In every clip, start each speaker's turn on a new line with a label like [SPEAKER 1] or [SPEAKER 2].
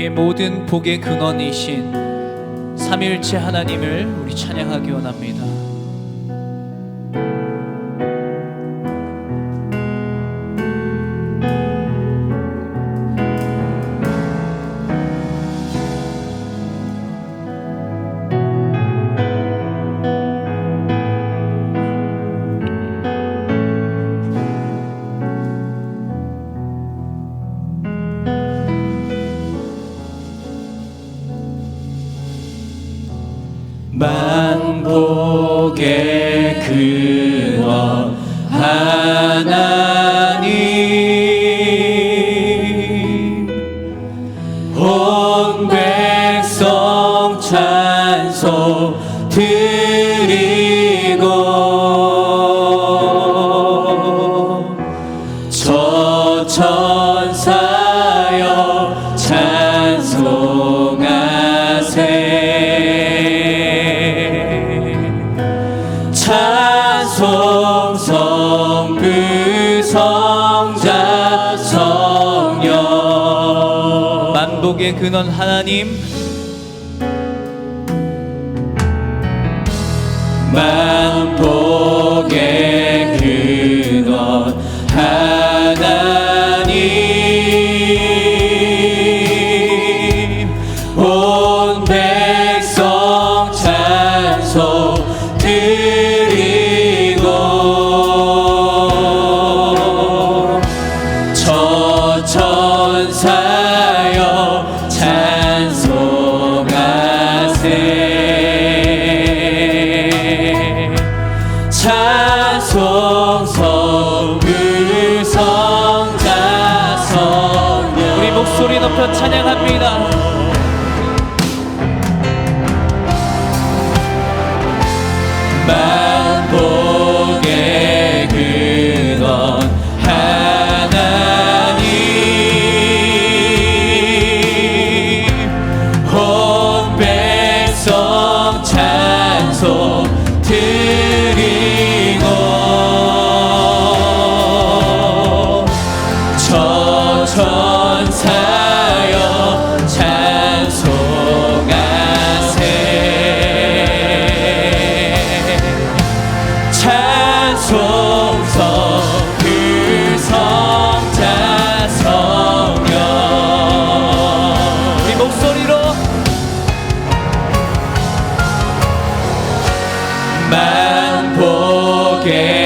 [SPEAKER 1] 우리의 모든 복의 근원이신 삼일체 하나님을 우리 찬양하기 원합니다. 드리고 저 천사여 찬송하세. 찬송 성부 성자 성령. 만복의 근원 하나님 만복의 찬양합니다 만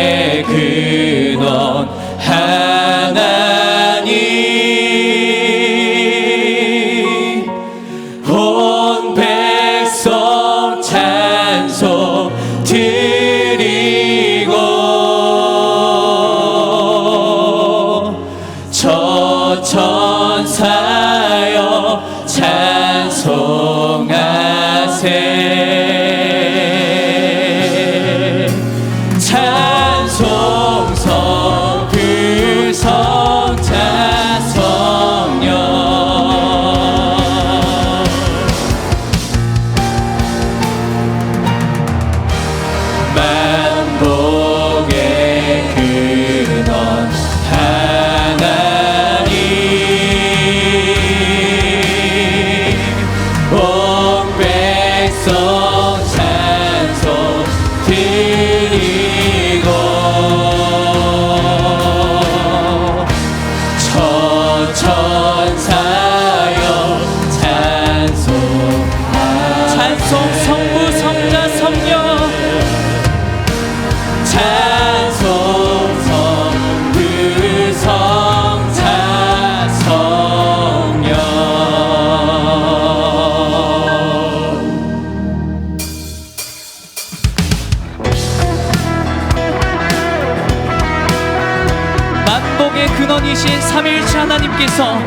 [SPEAKER 1] 근원이신 삼일체 하나님께서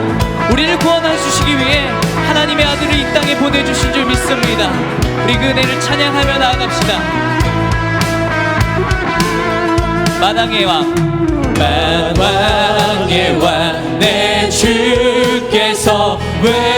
[SPEAKER 1] 우리를 구원해 주시기 위해 하나님의 아들을 이 땅에 보내주신 줄 믿습니다. 우리 그 은혜를 찬양하며 나아갑시다. 만왕의 왕 만왕의 왕내 주께서 왜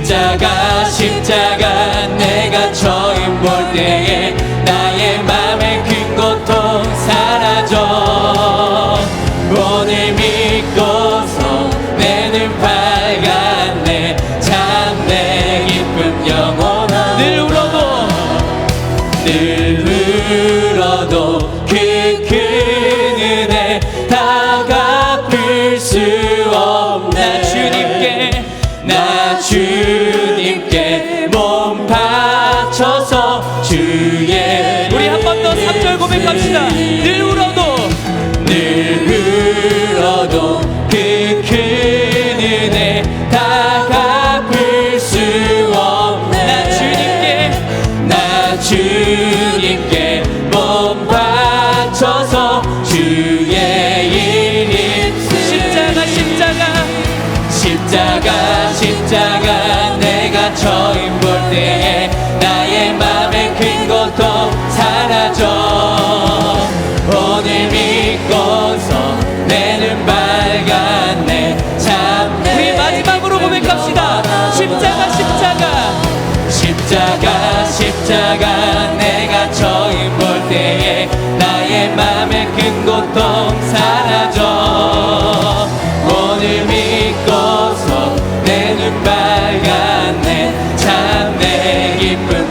[SPEAKER 1] 십자가 십자가 내가 처 고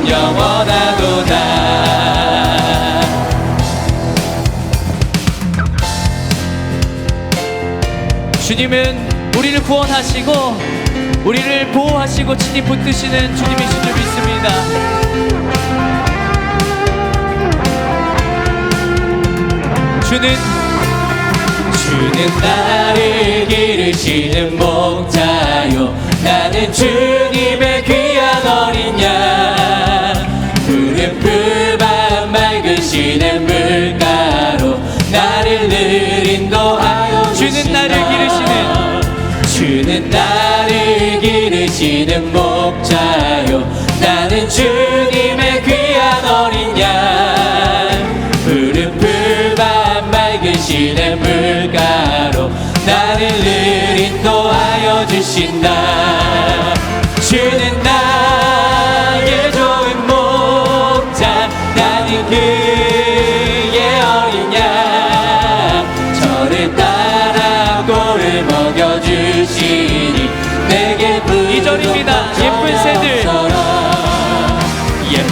[SPEAKER 1] 영원하도다 주님은 우리를 구원하시고 우리를 보호하시고 친히 붙드시는 주님이신 줄 믿습니다. 주는 주는 나를 기르시는 목자요. 나는 주님의 귀한 어린 양 푸른 풀밭 맑으시는 물가로 나를 늘 인도하여 주는 나를 기르시는 주는 나를 기르시는 목자요. 나는 주님의 귀한 어린 양. 푸른 풀밭 맑으시는 물가로 나를 늘 인도하여 주신다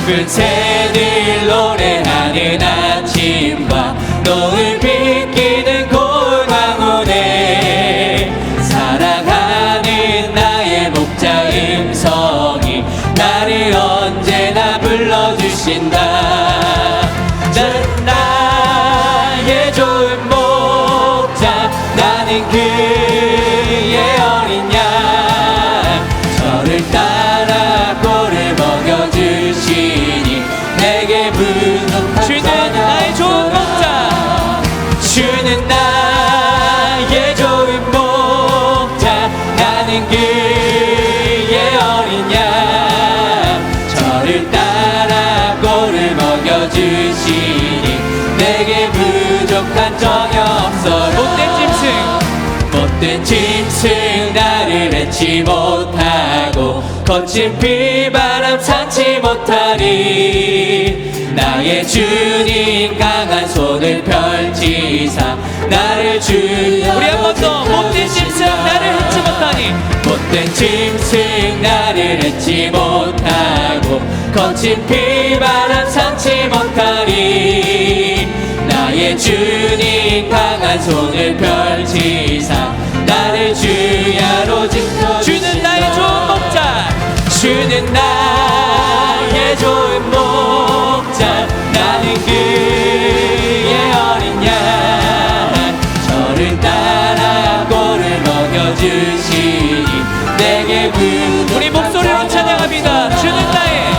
[SPEAKER 1] 예 못된 짐승 나를 해치 못하고 거친 비바람 참지 못하리 나의 주님 강한 손을 펼치사 나를 주 우리 한 번 더 못된 짐승 나를 해치 못하니. 못된 짐승 나를 해치 못하고 거친 비바람 참지 못하니 나의 주님 강한 손을 펼치사 나를 주야로 지켜 주는 나의 좋은 목자 주는 나의 좋은 목자 나는 그의 어린 양 저를 따라 꼴을 먹여주시니 내게 부 우리 목소리로 찬양합니다. 주는 나의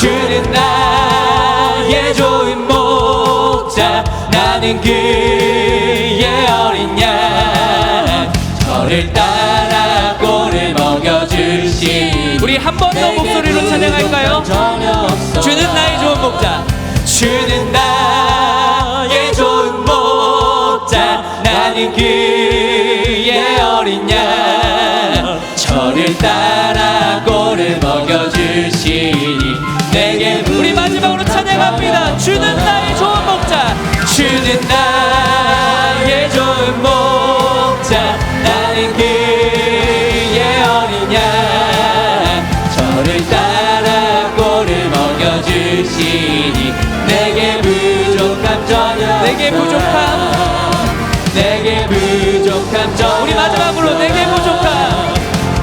[SPEAKER 1] 주는 나의 좋은 목자 나는 그 저를 따라 꼴을 먹여주시니 우리 한 번 더 목소리로 찬양할까요? 주는 나의 좋은 목자. 주는 나의 좋은 목자. 나는 그의 어린 양. 저를 따라 꼴을 먹여주시니 내게 우리 마지막으로 찬양합니다. 주는 나의 좋은 목자. 주는 나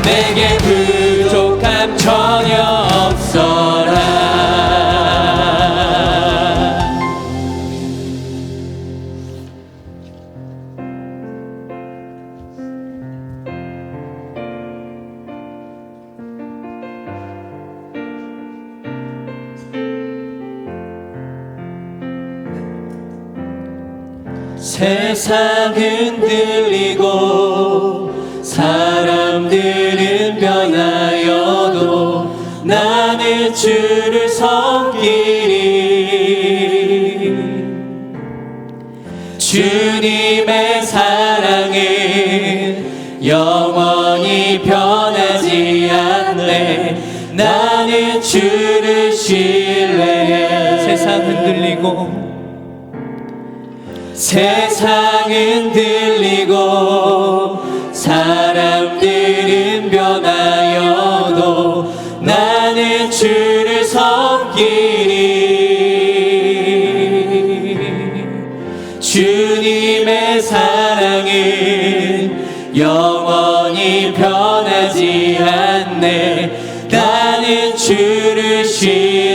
[SPEAKER 1] 내게 부족함 전혀 없어라. 세상은 들리고 사 람들은 변하여도 나는 주를 섬기리. 주님의 사랑은 영원히 변하지 않네. 나는 주를 신뢰해. 세상 흔들리고 세상은 들리고 사람들은 변하여도 나는 주를 섬기리. 주님의 사랑은 영원히 변하지 않네. 나는 주를 신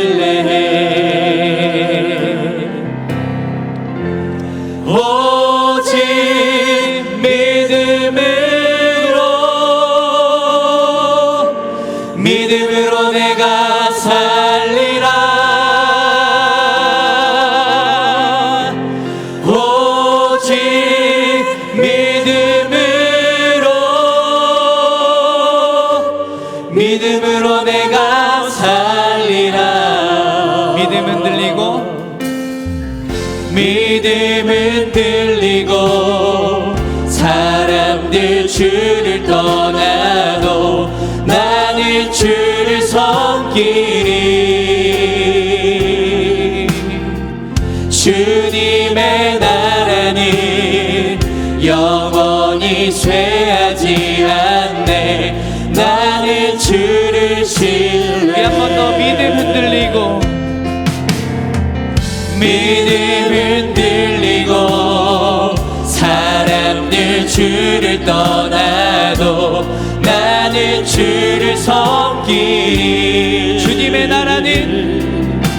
[SPEAKER 1] 믿음으로 내가 살리라. 믿음은 들리고 믿음은 들리고 사람들 주를 섬기리 주님의 나라는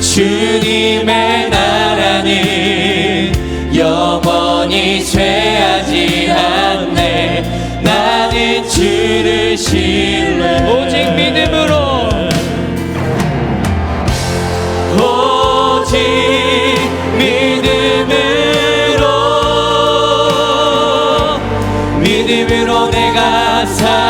[SPEAKER 1] 주님의 나라는 영원히 쇠하지 않네. 나는 주를 신뢰 오직 믿음으로. 오직 믿음으로. 믿음으로 내가 살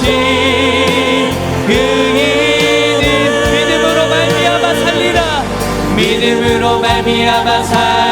[SPEAKER 1] 아버지 그이는 믿음으로 말미암아 살리라. 믿음으로 말미암아 살리라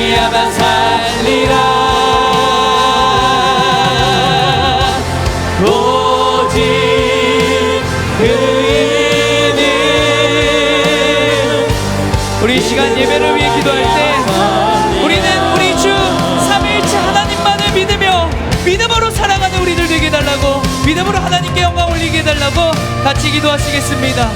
[SPEAKER 1] 말미암아 살리라. 오직 그 이는 우리 이 시간 예배를 위해 기도할 때 우리는 우리 주 삼위일체 하나님만을 믿으며 믿음으로 살아가는 우리들 되게 해달라고 믿음으로 하나님께 영광 올리게 해달라고 같이 기도하시겠습니다